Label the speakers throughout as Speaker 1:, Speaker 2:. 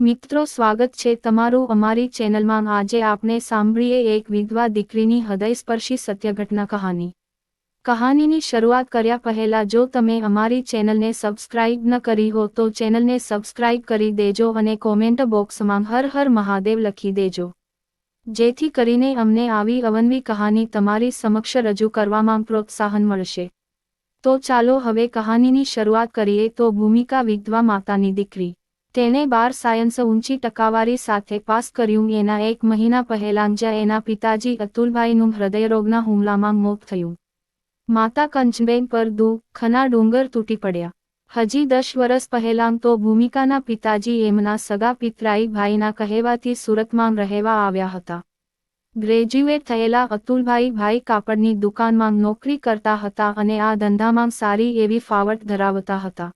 Speaker 1: મિત્રો સ્વાગત છે તમારું અમારી ચેનલમાં. આજે આપણે સાંભળીએ એક વિધવા દીકરીની હૃદયસ્પર્શી સત્ય ઘટના કહાની. કહાનીની શરૂઆત કર્યા પહેલા જો તમે અમારી ચેનલને સબસ્ક્રાઇબ ન કરી હો, તો ચેનલને સબસ્ક્રાઇબ કરી દેજો અને કોમેન્ટ બોક્સમાં હર હર મહાદેવ લખી દેજો. જેથી કરીને અમને આવી અવનવી કહાની તમારી સમક્ષ રજૂ કરવામાં પ્રોત્સાહન મળશે. તો ચાલો હવે કહાનીની શરૂઆત કરીએ. તો ભૂમિકા વિધવા માતાની દીકરી. તેણે બાર સાયન્સ ઊંચી ટકાવારી સાથે પાસ કર્યું. એના એક મહિના પહેલાં જ એના પિતાજી અતુલભાઈનું હૃદયરોગના હુમલામાં મોત થયું. માતા કંચબેન પર દુઃખના ડુંગર તૂટી પડ્યા. હજી દસ વર્ષ પહેલાં તો ભૂમિકાના પિતાજી એમના સગા પિતરાઈ ભાઈના કહેવાથી સુરતમાં રહેવા આવ્યા હતા. ગ્રેજ્યુએટ થયેલા અતુલભાઈ ભાઈ કાપડની દુકાનમાં નોકરી કરતા હતા અને આ ધંધામાં સારી એવી ફાવટ ધરાવતા હતા.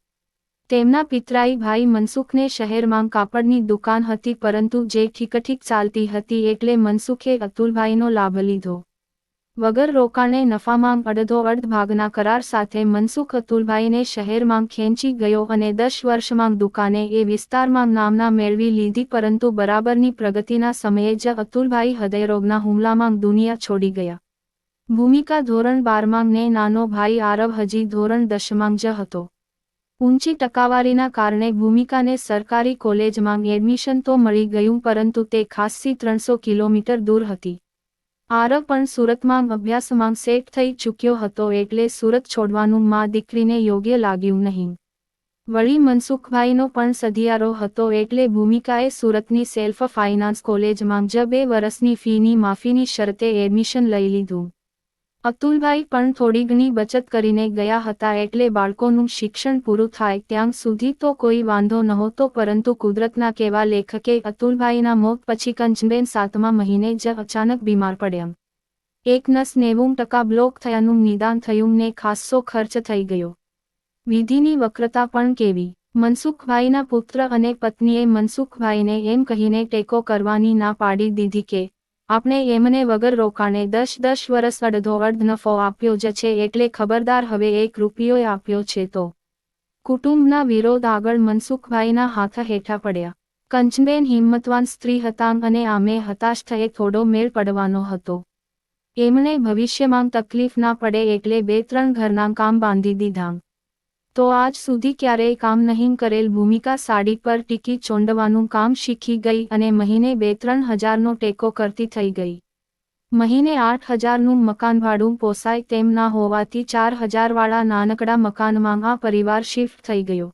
Speaker 1: તેમના પિતરાઈ ભાઈ મનસુખને શહેરમાં કાપડની દુકાન હતી પરંતુ જે ઠીકઠીક ચાલતી હતી એટલે મનસુખે અતુલભાઈનો લાભ લીધો. વગર રોકાણે નફામાં અડધો અડધ ભાગના કરાર સાથે મનસુખ અતુલભાઈને શહેરમાં ખેંચી ગયો અને દસ વર્ષમાં દુકાને એ વિસ્તારમાં નામના મેળવી લીધી પરંતુ બરાબરની પ્રગતિના સમયે જ અતુલભાઈ હૃદયરોગના હુમલામાં દુનિયા છોડી ગયા. ભૂમિકા ધોરણ બારમાં ને નાનો ભાઈ આરવ હજી ધોરણ દસમાં જ હતો. ઊંચી ટકાવારીના કારણે ભૂમિકાને સરકારી કોલેજમાં એડમિશન તો મળી ગયું પરંતુ તે ખાસ્સી ત્રણસો કિલોમીટર દૂર હતી. આરવ પણ સુરતમાં અભ્યાસમાં સેટ થઈ ચૂક્યો હતો એટલે સુરત છોડવાનું માં દીકરીને યોગ્ય લાગ્યું નહીં. વળી મનસુખભાઈનો પણ સધિયારો હતો એટલે ભૂમિકાએ સુરતની સેલ્ફ ફાઇનાન્સ કોલેજમાં જ બે વર્ષની ફીની માફીની શરતે એડમિશન લઈ લીધું. અતુલભાઈ પણ થોડી ઘણી બચત કરીને ગયા હતા એટલે બાળકોનું શિક્ષણ પૂરું થાય ત્યાં સુધી તો કોઈ વાંધો નહોતો, પરંતુ કુદરતના કેવા લેખકે અતુલભાઈના મોત પછી કંચબેન સાતમા મહિને જ અચાનક બીમાર પડ્યા. એક નસ નેવું ટકા બ્લોક થયાનું નિદાન થયું ને ખાસ્સો ખર્ચ થઈ ગયો. વિધિની વક્રતા પણ કેવી. મનસુખભાઈના પુત્ર અને પત્નીએ મનસુખભાઈને એમ કહીને ટેકો કરવાની ના પાડી દીધી કે આપણે એમને વગર રોકાણે દસ દસ વર્ષ અડધો અડધ નફો આપ્યો જ છે એટલે ખબરદાર હવે એક રૂપિયો આપ્યો છે તો. કુટુંબના વિરોધ આગળ મનસુખભાઈના હાથ હેઠા પડ્યા. કંચબેન હિંમતવાન સ્ત્રી હતા અને આમે હતાશ થયે થોડો મેળ પડવાનો હતો. એમણે ભવિષ્યમાં તકલીફ ના પડે એટલે બે ત્રણ ઘરના કામ બાંધી દીધા. તો આજ સુધી ક્યારેય કામ નહીં કરેલ ભૂમિકા સાડી પર ટીકી ચોંડવાનું કામ શીખી ગઈ અને મહિને બે ત્રણ હજારનો ટેકો કરતી થઈ ગઈ. મહિને આઠ હજારનું મકાન ભાડું પોસાય તેમ ના હોવાથી ચાર હજારવાળા નાનકડા મકાનમાં આ પરિવાર શિફ્ટ થઈ ગયો.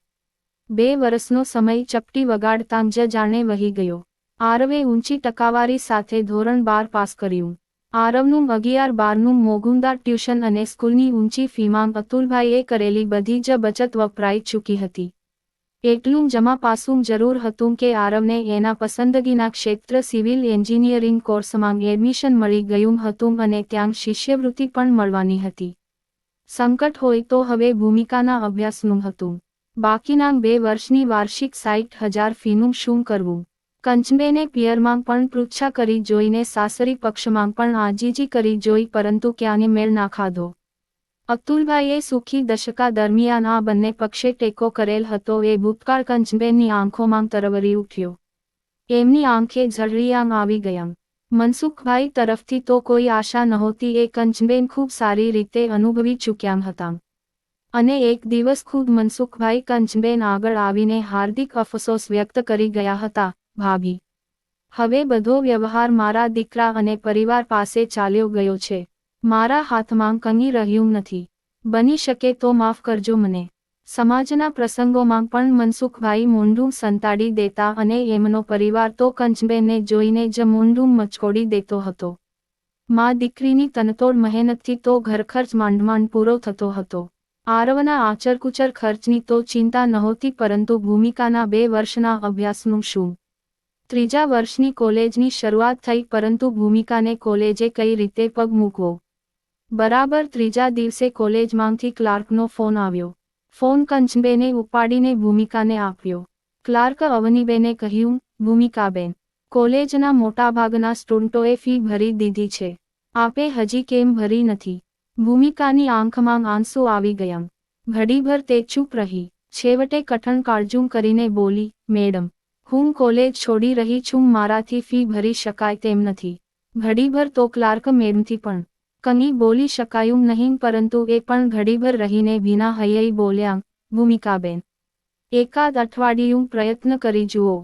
Speaker 1: બે વર્ષનો સમય ચપટી વગાડતા જ જાણે વહી ગયો. આરવે ઊંચી ટકાવારી સાથે ધોરણ બાર પાસ કર્યું. આરવનું અગિયાર, બારનું મોગુંદાર ટ્યુશન અને સ્કૂલની ઊંચી ફીમાં અતુલભાઈએ કરેલી બધી જ બચત વપરાઈ ચૂકી હતી. એટલું જમા પાસું જરૂર હતું કે આરવને એના પસંદગીના ક્ષેત્ર સિવિલ એન્જિનિયરિંગ કોર્સમાં એડમિશન મળી ગયું હતું અને ત્યાં શિષ્યવૃત્તિ પણ મળવાની હતી. સંકટ હોય તો હવે ભૂમિકાના અભ્યાસનું હતું. બાકીના બે વર્ષની વાર્ષિક સાઠ હજાર ફીનું શું કરવું? કંચબેને પિયરમાં પણ પૃચ્છા કરી જોઈને સાસરી પક્ષમાં પણ આજીજી કરી જોઈ પરંતુ ક્યાંને મેળ ના ખાધો. અબ્દુલભાઈએ સુખી દશકા દરમિયાન આ બંને પક્ષે ટેકો કરેલ હતો એ ભૂતકાળ કંચબેનની આંખોમાં તરવરી ઉઠ્યો. એમની આંખે ઝળરિયાંગ આવી ગયા. મનસુખભાઈ તરફથી તો કોઈ આશા નહોતી એ કંચબેન ખૂબ સારી રીતે અનુભવી ચૂક્યા હતા. અને એક દિવસ ખુદ મનસુખભાઈ કંચબેન આગળ આવીને હાર્દિક અફસોસ વ્યક્ત કરી ગયા હતા ભાભી. હવે બધો વ્યવહાર મારા દીકરા અને પરિવાર પાસે ચાલ્યો ગયો છે. મારા હાથમાં કંઈ રહ્યું નથી. બની શકે તો માફ કરજો મને. સમાજના પ્રસંગોમાં પણ મનસુખભાઈ મૂંડું સંતાડી દેતા અને એમનો પરિવાર તો કંચબેનને જોઈને જ મૂંડું મચકોડી દેતો હતો. મા દીકરીની તનતોડ મહેનતથી તો ઘરખર્ચ માંડમાંડ પૂરો થતો હતો. આરવના આચરકુચર ખર્ચની તો ચિંતા નહોતી પરંતુ ભૂમિકાના બે વર્ષના અભ્યાસનું શું? ત્રીજા વર્ષની કોલેજની શરૂઆત થઈ, પરંતુ ભૂમિકાને કોલેજે કઈ રીતે પગ મૂકવો? બરાબર ત્રીજા દિવસે કોલેજમાંથી ક્લાર્કનો ફોન આવ્યો. ફોન કંચબેને ઉપાડીને ભૂમિકાને આપ્યો. ક્લાર્ક અવનીબેને કહ્યું, ભૂમિકાબેન, કોલેજના મોટાભાગના સ્ટુડન્ટોએ ફી ભરી દીધી છે. આપે હજી કેમ ભરી નથી ભૂમિકાની આંખમાં આંસુ આવી ગયા. ઘડીભર તે ચૂપ રહી. છેવટે કઠણ કાળજું કરીને બોલી, મેડમ હું કોલેજ છોડી રહી છું, મારાથી ફી ભરી શકાય તેમ નથી. ઘડીભર તો ક્લાર્ક મેડમથી પણ કની બોલી શકાયું નહીં, પરંતુ એ પણ ઘડીભર રહીને ભીના હૈયે બોલ્યા, ભૂમિકાબેન, એકાદ અઠવાડિયું પ્રયત્ન કરી જુઓ.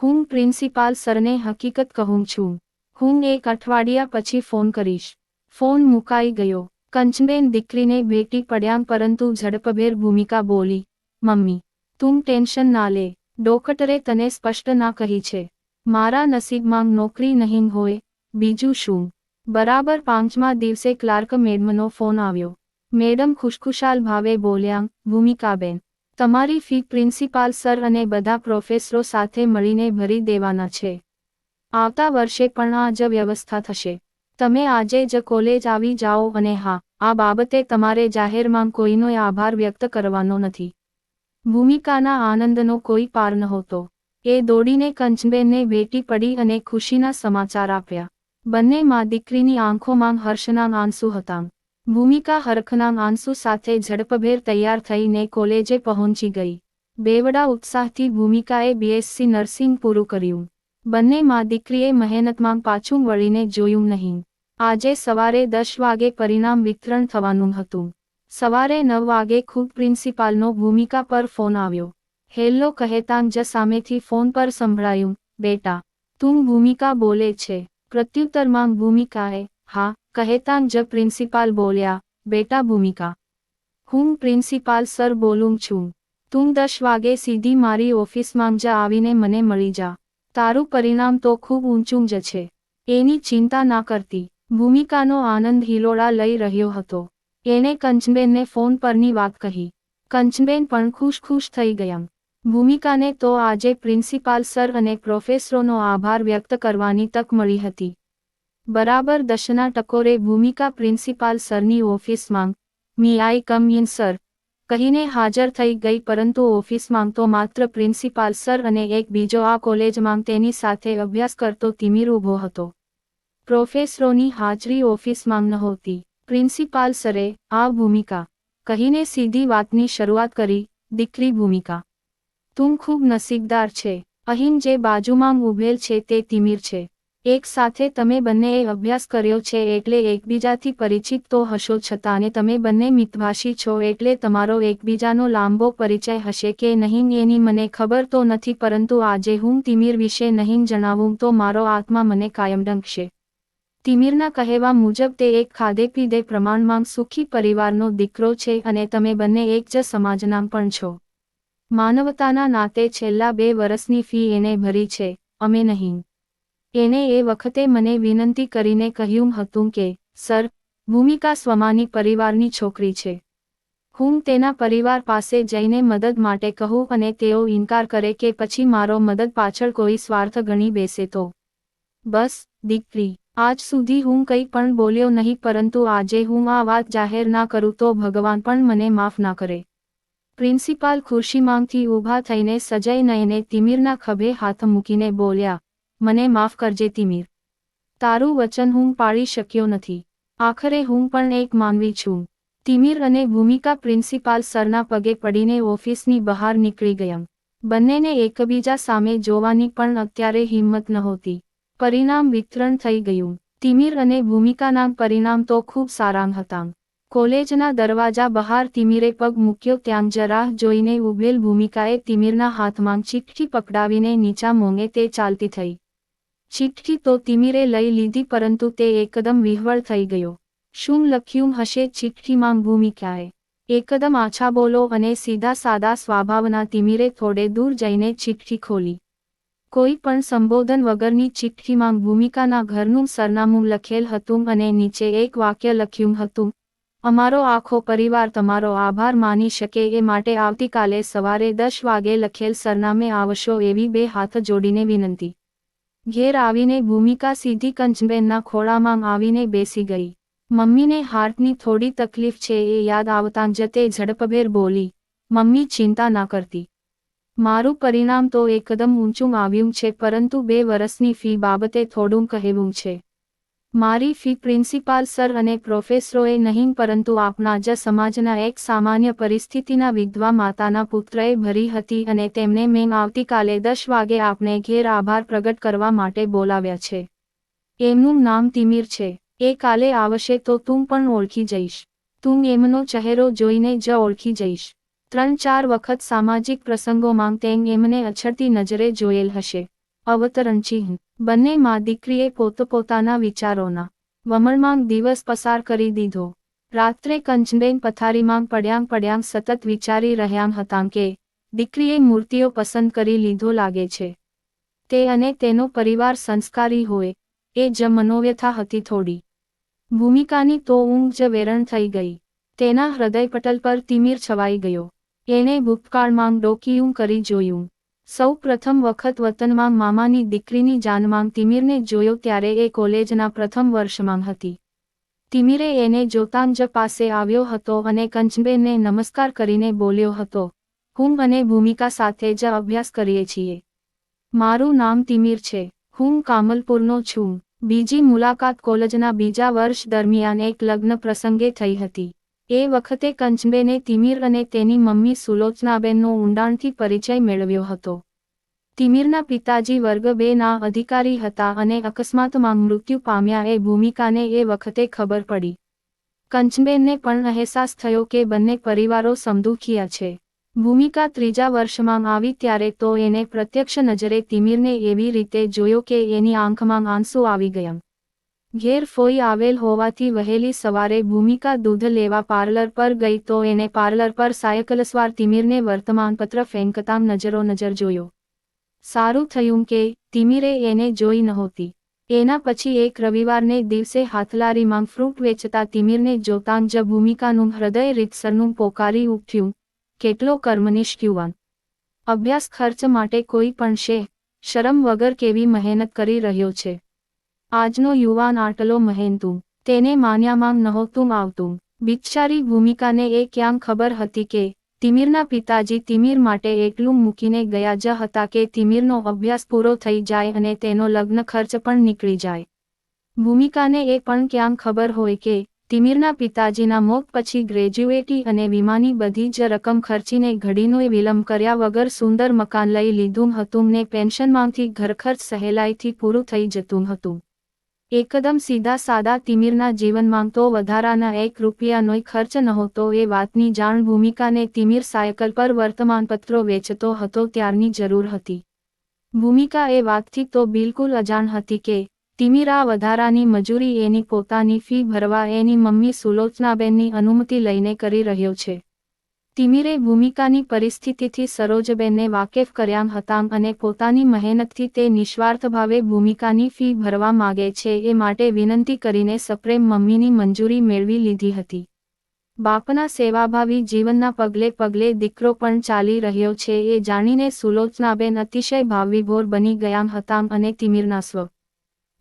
Speaker 1: હું પ્રિન્સિપાલ સરને હકીકત કહું છું. હું એક અઠવાડિયા પછી ફોન કરીશ. ફોન મુકાઈ ગયો. કંચબેન દીકરીને ભેટી પડ્યા, પરંતુ ઝડપભેર ભૂમિકા બોલી, મમ્મી, તું ટેન્શન ના લે. ડોક્ટરે તને સ્પષ્ટ ના કહી છે. મારા નસીબમાં નોકરી નહીં હોય, બીજું શું? બરાબર પાંચમા દિવસે ક્લાર્ક મેડમનો ફોન આવ્યો. મેડમ ખુશખુશાલ ભાવે બોલ્યા, ભૂમિકાબેન, તમારી ફી પ્રિન્સિપાલ સર અને બધા પ્રોફેસરો સાથે મળીને ભરી દેવાના છે. આવતા વર્ષે પણ આ જ વ્યવસ્થા થશે. તમે આજે જ કોલેજ આવી જાઓ અને હા, આ બાબતે તમારે જાહેરમાં કોઈનો આભાર વ્યક્ત કરવાનો નથી. ભૂમિકાના આનંદનો કોઈ પાર નહોતો. એ દોડીને કંચબેનને ભેટી પડી અને ખુશીના સમાચાર આપ્યા. બંને માં દીકરીની આંખોમાં હર્ષના આંસુ હતા. ભૂમિકા હરખના આંસુ સાથે ઝડપભેર તૈયાર થઈને કોલેજે પહોંચી ગઈ. બેવડા ઉત્સાહથી ભૂમિકાએ બીએસસી નર્સિંગ પૂરું કર્યું. બંને માં દીકરીએ મહેનતમાં પાછું વળીને જોયું નહીં. આજે સવારે દસ વાગે પરિણામ વિતરણ થવાનું હતું. સવારે નવ વાગે ખુદ પ્રિન્સિપાલનો ભૂમિકા પર ફોન આવ્યો. હેલ્લો કહેતાં જ સામેથી ફોન પર સંભળાયું, બેટા, તું ભૂમિકા બોલે છે. પ્રત્યુત્તરમાં ભૂમિકાએ, હા, કહેતાં જ પ્રિન્સિપાલ બોલ્યા, બેટા ભૂમિકા, હું પ્રિન્સિપાલ સર બોલું છું. તું દસ વાગે સીધી મારી ઓફિસમાં જ આવીને મને મળી જા. તારું પરિણામ તો ખૂબ ઊંચું જ છે. એની ચિંતા ના કરતી. ભૂમિકાનો આનંદ હિલોળા લઈ રહ્યો હતો. એણે કંચબેનને ફોન પરની વાત કહી. કંચબેન પણ ખુશ ખુશ થઈ ગયા. ભૂમિકાને તો આજે પ્રિન્સિપાલ સર અને પ્રોફેસરોનો આભાર વ્યક્ત કરવાની તક મળી હતી. બરાબર દશના ટકોરે ભૂમિકા પ્રિન્સિપાલ સરની ઓફિસમાં, મી આઈ કમ ઇન, સર. કહીને હાજર થઈ ગઈ, પરંતુ ઓફિસમાં તો માત્ર પ્રિન્સિપાલ સર અને એક બીજો આ કોલેજમાં તેની સાથે અભ્યાસ કરતો તિમિર ઊભો હતો. પ્રોફેસરોની હાજરી ઓફિસમાં નહોતી. પ્રિન્સિપાલ સરે આ ભૂમિકા કહીને સીધી વાતની શરૂઆત કરી, દીકરી ભૂમિકા, તું ખૂબ નસીબદાર છે. અહીં જે બાજુમાં ઊભેલ છે તે તિમિર છે. એક સાથે તમે બંનેએ અભ્યાસ કર્યો છે એટલે એકબીજાથી પરિચિત તો હશો છતાં અને તમે બંને મિતભાષી છો એટલે તમારો એકબીજાનો લાંબો પરિચય હશે કે નહીં એની મને ખબર તો નથી પરંતુ આજે હું તિમિર વિશે નહીં જણાવું તો મારો આત્મા મને કાયમ ડંકશે. તિમિરના કહેવા મુજબ તે એક ખાધે પીધે પ્રમાણમાં સુખી પરિવારનો દીકરો છે અને તમે બંને એક જ સમાજના પણ છો. માનવતાના નાતે છેલ્લા બે વર્ષની ફી એને ભરી છે, અમે નહીં. એને એ વખતે મને વિનંતી કરીને કહ્યું હતું કે, સર, ભૂમિકા સ્વમાની પરિવારની છોકરી છે. હું તેના પરિવાર પાસે જઈને મદદ માટે કહું અને તેઓ ઇનકાર કરે કે પછી મારો મદદ પાછળ કોઈ સ્વાર્થ ગણી બેસે તો. બસ, દીકરી આજ સુધી હું કંઈ પણ બોલ્યો નહીં, પરંતુ આજે હું આ વાત જાહેર ના કરું તો ભગવાન પણ મને માફ ના કરે. પ્રિન્સિપાલ ખુરશીમાંથી ઊભા થઈને સજય નયને તિમિરના ખભે હાથ મૂકીને બોલ્યા, મને માફ કરજે તિમિર. તારું વચન હું પાળી શક્યો નથી. આખરે હું પણ એક માનવી છું. તિમિર અને ભૂમિકા પ્રિન્સિપાલ સરના પગે પડીને ઓફિસની બહાર નીકળી ગયા. બંનેને એકબીજા સામે જોવાની પણ અત્યારે હિંમત નહોતી. પરિણામ વિતરણ થઈ ગયું. તિમિર અને ભૂમિકાના પરિણામ તો ખૂબ સારા હતા. કોલેજના દરવાજા બહાર તિમિરે પગ મૂક્યો ત્યાં જરાહ જોઈને ઉભેલ ભૂમિકાએ તિમિરના હાથમાં ચીઠ્ઠી પકડાવીને નીચા મોંગે તે ચાલતી થઈ. ચિઠ્ઠી તો તિમિરે લઈ લીધી પરંતુ તે એકદમ વિહવળ થઈ ગયો. શું લખ્યું હશે ચિઠ્ઠીમાં ભૂમિકાએ? એકદમ આછા બોલો અને સીધા સાદા સ્વભાવના તિમિરે થોડે દૂર જઈને ચિઠ્ઠી ખોલી. કોઈ પણ સંબોધન વગરની ચિઠ્ઠીમાં ભૂમિકાના ઘરનું સરનામું લખેલ હતું અને નીચે એક વાક્ય લખ્યું હતું, અમારો આખો પરિવાર તમારો આભાર માની શકે એ માટે આવતીકાલે સવારે દસ વાગે લખેલ સરનામે આવશો એવી બે હાથ જોડીને વિનંતી. ઘેર આવીને ભૂમિકા સીધી કંચબેનના ખોળામાં આવીને બેસી ગઈ. મમ્મીને હાર્ટની થોડી તકલીફ છે એ યાદ આવતાં જ તે ઝડપભેર બોલી, મમ્મી, ચિંતા ના કરતી. મારું પરિણામ તો એકદમ ઊંચું આવ્યું છે, પરંતુ બે વર્ષની ફી બાબતે થોડું કહેવું છે. મારી ફી પ્રિન્સિપાલ સર અને પ્રોફેસરોએ નહીં, પરંતુ આપના જ સમાજના એક સામાન્ય પરિસ્થિતિના વિધવા માતાના પુત્રએ ભરી હતી અને તેમને મેં આવતીકાલે દસ વાગે આપને ઘેર આભાર પ્રગટ કરવા માટે બોલાવ્યા છે. એમનું નામ તિમિર છે. એ કાલે આવશે તો તું પણ ઓળખી જઈશ. તું એમનો ચહેરો જોઈને જ ઓળખી જઈશ. ત્રણ ચાર વખત સામાજિક પ્રસંગોમાં તેમ એમને અછડતી નજરે જોયેલ હશે. અવતરણ ચિહ્ન બંને માં દીકરીએ પોતપોતાના વિચારોના વમણમાં દિવસ પસાર કરી દીધો. રાત્રે કંચબેન પથારીમાં પડ્યાંગ પડ્યાંગ સતત વિચારી રહ્યાં હતાં કે દીકરીએ મૂર્તિઓ પસંદ કરી લીધો લાગે છે. તે અને તેનો પરિવાર સંસ્કારી હોય. એ જ મનોવ્યથા હતી થોડી. ભૂમિકાની તો ઊંઘ જ વેરણ થઈ ગઈ. તેના હૃદયપટલ પર તિમિર છવાઈ ગયો. એણે ભૂતકાળમાં ડોકિયું કરી જોયું. સૌ પ્રથમ વખત વતનમાં મામાની દીકરીની જાનમાં તિમિરને જોયો ત્યારે એ કોલેજના પ્રથમ વર્ષમાં હતી. તિમિરે એને જોતાં જ પાસે આવ્યો હતો અને કંચબેનને નમસ્કાર કરીને બોલ્યો હતો, હું અને ભૂમિકા સાથે જ અભ્યાસ કરીએ છીએ. મારું નામ તિમિર છે. હું કામલપુરનો છું. બીજી મુલાકાત કોલેજના બીજા વર્ષ દરમિયાન એક લગ્ન પ્રસંગે થઈ હતી. એ વખતે કંચબેને તિમિર અને તેની મમ્મી સુલોચનાબેનનો ઊંડાણથી પરિચય મેળવ્યો હતો. તિમિરના પિતાજી વર્ગ બે અધિકારી હતા અને અકસ્માતમાં મૃત્યુ પામ્યા એ ભૂમિકાને એ વખતે ખબર પડી. કંચબેનને પણ અહેસાસ થયો કે બંને પરિવારો સમદુખિયા છે. ભૂમિકા ત્રીજા વર્ષમાં આવી ત્યારે તો એને પ્રત્યક્ષ નજરે તિમિરને એવી રીતે જોયો કે એની આંખમાં આંસુ આવી ગયા. ઘેર ફોઈ આવેલ હોવાથી વહેલી સવારે ભૂમિકા દૂધ લેવા પાર્લર પર ગઈ તો એને પાર્લર પર સાયકલસ્વાર તિમિરને વર્તમાનપત્ર ફેંકતામ નજરો નજર જોયો. સારું થયું કે તિમિરે એને જોઈ નહોતી. એના પછી એક રવિવારને દિવસે હાથલારીમાં ફ્રૂટ વેચતા તિમિરને જોતાં જ ભૂમિકાનું હૃદય રીતસરનું પોકારી ઉઠ્યું. કેટલો કર્મનિષ્ઠ યુવાન. અભ્યાસ ખર્ચ માટે કોઈ પણ છે. શરમ વગર કેવી મહેનત કરી રહ્યો છે. આજનો યુવાન આટલો મહેનતું, તેને માન્યામાં નહોતું આવતું. બિચારી ભૂમિકાને એ ક્યાં ખબર હતી કે, તિમિરના પિતાજી તિમિર માટે એટલું મૂકીને ગયા જ હતા કે તિમિરનો અભ્યાસ પૂરો થઈ જાય અને તેનો લગ્ન ખર્ચ પણ નીકળી જાય. ભૂમિકાને એ પણ ક્યાં ખબર હોય કે, તિમિરના પિતાજીના મોત પછી ગ્રેજ્યુએટી અને વીમાની બધી જ રકમ ખર્ચીને ઘડીનો વિલંબ કર્યા વગર સુંદર મકાન લઈ લીધું હતું ને પેન્શનમાંથી ઘરખર્ચ સહેલાઈથી પૂરું થઈ જતું હતું. એકદમ સીધા સાદા તિમિરના જીવનમાં તો વધારાના એક રૂપિયાનોય ખર્ચ નહોતો. એ વાતની જાણ ભૂમિકાને તિમિર સાયકલ પર વર્તમાનપત્રો વેચતો હતો ત્યારની જરૂર હતી. ભૂમિકા એ વાતથી તો બિલકુલ અજાણ હતી કે, તિમિર વધારાની મજૂરી એની પોતાની ફી ભરવા એની મમ્મી સુલોચનાબેનની અનુમતિ લઈને કરી રહ્યો છે. તિમિરે ભૂમિકાની પરિસ્થિતિથી સરોજબેનને વાકેફ કર્યા હતા અને પોતાની મહેનતથી તે નિસ્વાર્થ ભાવે ભૂમિકાની ફી ભરવા માગે છે એ માટે વિનંતી કરીને સપ્રેમ મમ્મીની મંજૂરી મેળવી લીધી હતી. બાપના સેવાભાવી જીવનના પગલે પગલે દીકરો પણ ચાલી રહ્યો છે એ જાણીને સુલોચનાબેન અતિશય ભાવવિભોર બની ગયા હતા અને તિમિરના સ્વ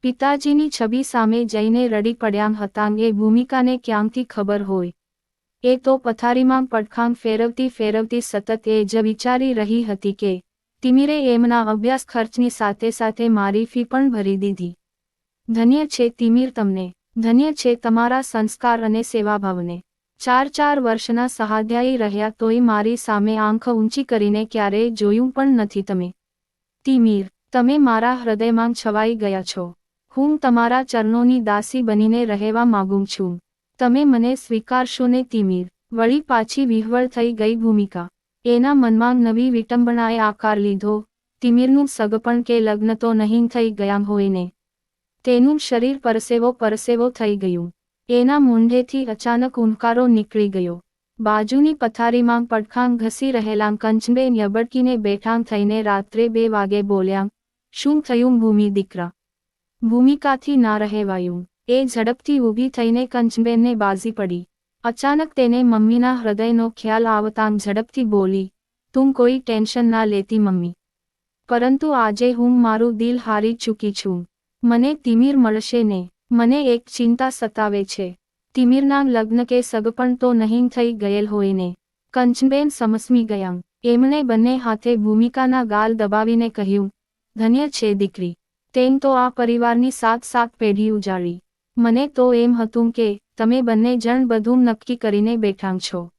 Speaker 1: પિતાજીની છબી સામે જઈને રડી પડ્યા હતા. એ ભૂમિકાને ક્યાંથી ખબર હોય? એ તો પથારીમાં પડખાંગ ફેરવતી ફેરવતી સતત એ જ વિચારી રહી હતી કે, તિમિરે એમના અભ્યાસ ખર્ચની સાથે સાથે મારી ફી પણ ભરી દીધી. ધન્ય છે તિમિર તમને, ધન્ય છે તમારા સંસ્કાર અને સેવાભાવને. ચાર ચાર વર્ષના સહાધ્યાયી રહ્યા તોય મારી સામે આંખ ઊંચી કરીને ક્યારેય જોયું પણ નથી તમે. તિમિર, તમે મારા હૃદયમાં છવાઈ ગયા છો. હું તમારા ચરણોની દાસી બનીને રહેવા માગું છું. તમે મને સ્વીકારશો ને તિમિર. વળી પાછી વિહવળ થઈ ગઈ ભૂમિકા. એના મનમાં નવી વિટંબણાએ આકાર લીધો. તિમિરનું સગપણ કે લગ્ન તો નહીં થઈ ગયા હોય ને. તેનું શરીર પરસેવો પરસેવો થઈ ગયું. એના મૂંઢેથી અચાનક ઉંકારો નીકળી ગયો. બાજુની પથારીમાં પડખાંગ ઘસી રહેલા કંચબેન યબડકીને બેઠાં થઈને રાત્રે બે વાગે બોલ્યા, શું થયું ભૂમિ દીકરા? ભૂમિકાથી ના રહેવાયું. એ ઝડપથી ઊભી થઈને કંચબેનને બાજી પડી. અચાનક તેને મમ્મીના હૃદયનો ખ્યાલ આવતાં ઝડપથી બોલી, તું કોઈ ટેન્શન ના લેતી મમ્મી. પરંતુ આજે હું મારું દિલ હારી ચૂકી છું. મને તિમિર મળશે ને? મને એક ચિંતા સતાવે છે. તિમિરના લગ્ન કે સગપણ તો નહીં થઈ ગયેલ હોય ને કંચબેન સમસમી ગયા. એમણે બંને હાથે ભૂમિકાના ગાલ દબાવીને કહ્યું, ધન્ય છે દીકરી. તેમ તો આ પરિવારની સાત સાત પેઢી ઉજાડી મને તો એમ હતું કે, તમે બંને જણ બધું નક્કી કરીને બેઠાં છો.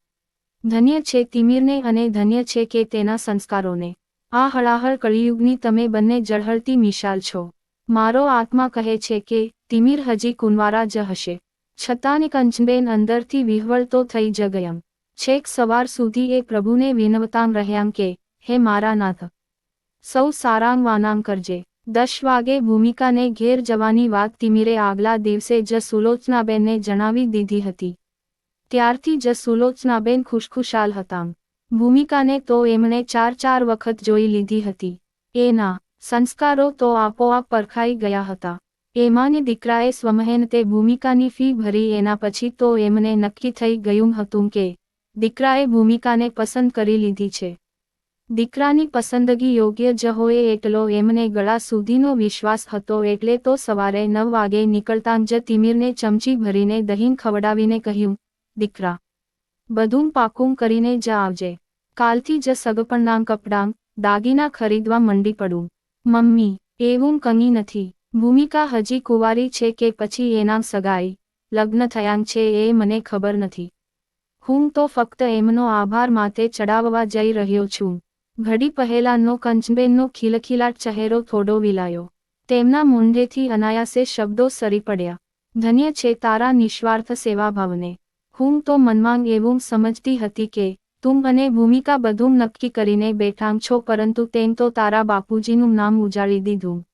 Speaker 1: ધન્ય છે તિમિરને અને ધન્ય છે કે તેના સંસ્કારોને. આ હળાહળ કળિયુગની તમે બંને જળહળતી મિશાલ છો. મારો આત્મા કહે છે કે, તિમિર હજી કુંવારા જ હશે. છતાં કંચબેન અંદરથી વિહવળતો થઈ જ ગયમ. છેક સવાર સુધી એ પ્રભુને વિનવતાં રહ્યાં કે, હે મારા નાથ, સૌ સારાંગ વાનાંગ કરજે. દસ વાગે ભૂમિકાને ઘેર જવાની વાત તિમિરે આગલા દિવસે જ સુલોચનાબેનને જણાવી દીધી હતી. ત્યારથી જ સુલોચનાબેન ખુશખુશાલ હતાં. ભૂમિકાને તો એમણે ચાર ચાર વખત જોઈ લીધી હતી. એના સંસ્કારો તો આપોઆપ પરખાઈ ગયા હતા. એમાંની દીકરાએ સ્વમહેનતે ભૂમિકાની ફી ભરી એના પછી તો એમને નક્કી થઈ ગયું હતું કે, દીકરાએ ભૂમિકાને પસંદ કરી લીધી છે. દીકરાની પસંદગી યોગ્ય જ હોય એટલો એમને ગળા સુધીનો વિશ્વાસ હતો એટલે તો સવારે નવ વાગે નીકળતાં જ તિમિરને ચમચી ભરીને દહીં ખવડાવીને કહ્યું, દીકરા, બધું પાકું કરીને જ આવજે. કાલથી જ સગપણના કપડાં દાગીના ખરીદવા મંડી પડું. મમ્મી, એવું કંઈ નથી. ભૂમિકા હજી કુંવારી છે કે પછી એના સગાઈ લગ્ન થયાં છે એ મને ખબર નથી. હું તો ફક્ત એમનો આભાર માથે ચડાવવા જઈ રહ્યો છું. ઘડી પહેલાંનો કંચબેનનો ખીલખીલાટ ચહેરો થોડો વિલાયો. તેમના મૂંઢેથી અનાયાસે શબ્દો સરી પડ્યા. ધન્ય છે તારા નિસ્વાર્થ સેવાભાવને. હું તો મનમાં એવું સમજતી હતી કે, તું અને ભૂમિકા બધું નક્કી કરીને બેઠાં છો પરંતુ તેમ તો તારા બાપુજીનું નામ ઉજાડી દીધું.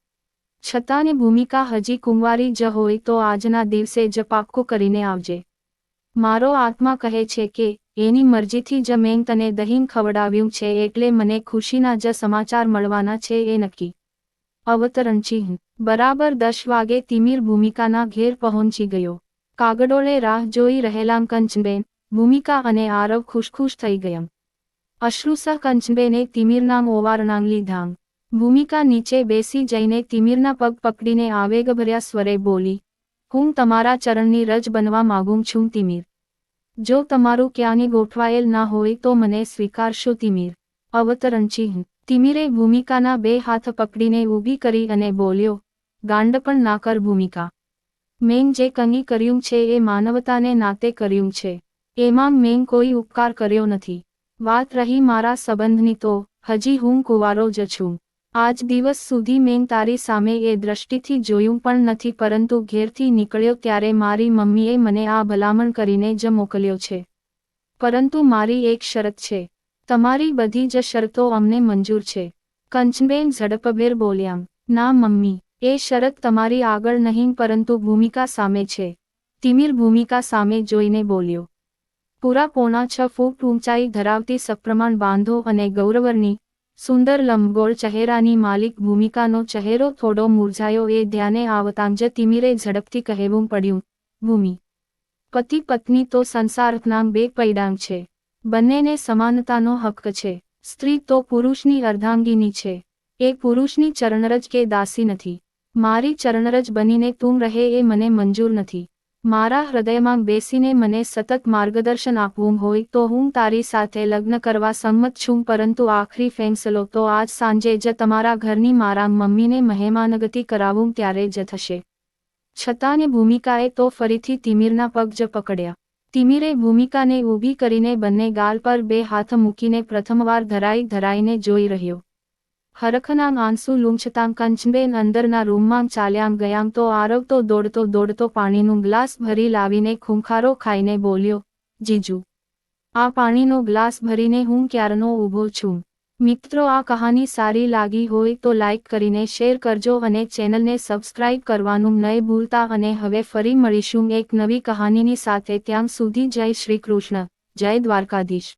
Speaker 1: છતાં ને ભૂમિકા હજી કુંવારી જ હોય તો આજના દિવસે જ પાક્કું કરીને આવજે. મારો આત્મા કહે છે કે એની મરજીથી જ મેં તને દહીં ખવડાવ્યું છે એટલે મને ખુશીના જ સમાચાર મળવાના છે એ નક્કી. અવતરણ ચિહ્ન. બરાબર દસ વાગે તિમિર ભૂમિકાના ઘેર પહોંચી ગયો. કાગડોળે રાહ જોઈ રહેલા કંચબેન, ભૂમિકા અને આરવ ખુશખુશ થઈ ગયમ અશ્રુસહ કંચબેને તિમિરના ઓવારણાંગ લીધાંગ ભૂમિકા નીચે બેસી જઈને તિમિરના પગ પકડીને આવેગભર્યા સ્વરે બોલી, હું તમારા ચરણની રજ બનવા માગું છું, તિમિર. જો તમારું ક્યાંય ગોઠવાયેલ ના હોય તો મને સ્વીકારશો તિમિર. અવતરણચિહ્ન. તિમિરે ભૂમિકાના બે હાથ પકડીને ઊભી કરી અને બોલ્યો, ગાંડ પણ ના કર ભૂમિકા. મેં જે કંઈ કર્યું છે એ માનવતાને નાતે કર્યું છે. એમાં મેં કોઈ ઉપકાર કર્યો નથી. વાત રહી મારા સંબંધની તો હજી હું કુંવારો જ છું. આજ દિવસ સુધી મેં તારી સામે એ દ્રષ્ટિથી જોયું પણ નથી, પરંતુ ઘેરથી નીકળ્યો ત્યારે મારી મમ્મીએ મને આ ભલામણ કરીને જ મોકલ્યો છે. પરંતુ મારી એક શરત છે. તમારી બધી જ શરતો અમને મંજૂર છે. કંચબેન ઝડપભેર બોલ્યા, ના મમ્મી, એ શરત તમારી આગળ નહીં, પરંતુ ભૂમિકા સામે છે. તિમિર ભૂમિકા સામે જોઈને બોલ્યો, પૂરા પોણા છ ફૂટ ઊંચાઈ ધરાવતી સપ્રમાણ બાંધો અને ગૌરવરની સુંદર લંબગોળ ચહેરાની માલિક ભૂમિકાનો ચહેરો થોડો મૂરઝાયો એ ધ્યાને આવતાં જ તિમિરે ઝડપથી કહેવું પડ્યું, ભૂમિ, પતિ પત્ની તો સંસારના બે પૈડાંગ છે. બંનેને સમાનતાનો હક્ક છે. સ્ત્રી તો પુરુષની અર્ધાંગીની છે. એ પુરુષની ચરણરજ કે દાસી નથી. મારી ચરણરજ બનીને તું રહે એ મને મંજૂર નથી. મારા હૃદયમાં બેસીને મને સતત માર્ગદર્શન આપવું હોય તો હું તારી સાથે લગ્ન કરવા સંમત છું, પરંતુ આખરી ફેંસલો તો આજ સાંજે જ તમારા ઘરની મારા મમ્મીને મહેમાનગતિ કરાવું ત્યારે જ થશે. છતાંને ભૂમિકાએ તો ફરીથી તિમિરના પગ જ પકડ્યા. તિમિરે ભૂમિકાને ઊભી કરીને બંને ગાલ પર બે હાથ મૂકીને પ્રથમવાર ધરાઈ ધરાઈને જોઈ રહ્યો. હરખના આંસુ લૂંછતાં કંચબેન અંદરના રૂમમાં ચાલ્યામ ગયાં તો આરવ તો દોડતો દોડતો પાણીનું ગ્લાસ ભરી લાવીને ખૂંખારો ખાઈને બોલ્યો, જીજુ, આ પાણીનો ગ્લાસ ભરીને હું ક્યારનો ઊભો છું? મિત્રો, આ કહાની સારી લાગી હોય તો લાઇક કરીને શેર કરજો અને ચેનલને સબસ્ક્રાઇબ કરવાનું નહીં ભૂલતા અને હવે ફરી મળીશું એક નવી કહાનીની સાથે. ત્યાં સુધી જય શ્રી કૃષ્ણ, જય દ્વારકાધીશ.